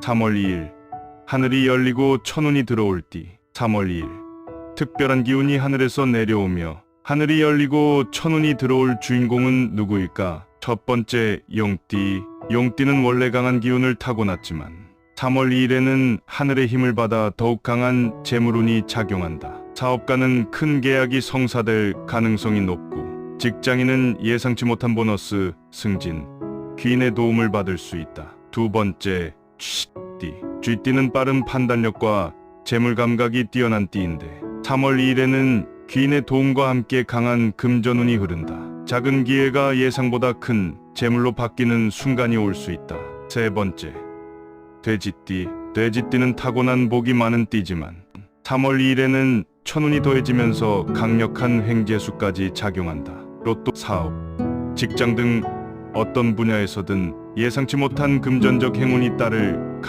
3월 2일 하늘이 열리고 천운이 들어올 띠 3월 2일 특별한 기운이 하늘에서 내려오며 하늘이 열리고 천운이 들어올 주인공은 누구일까? 첫 번째 용띠 용띠는 원래 강한 기운을 타고났지만 3월 2일에는 하늘의 힘을 받아 더욱 강한 재물운이 작용한다. 사업가는 큰 계약이 성사될 가능성이 높고 직장인은 예상치 못한 보너스, 승진, 귀인의 도움을 받을 수 있다. 두 번째, 쥐띠. 쥐띠는 빠른 판단력과 재물 감각이 뛰어난 띠인데 3월 2일에는 귀인의 도움과 함께 강한 금전운이 흐른다. 작은 기회가 예상보다 큰 재물로 바뀌는 순간이 올 수 있다. 세 번째, 돼지띠. 돼지띠는 타고난 복이 많은 띠지만 3월 2일에는 천운이 더해지면서 강력한 횡재수까지 작용한다. 로또 사업, 직장 등 어떤 분야에서든 예상치 못한 금전적 행운이 따를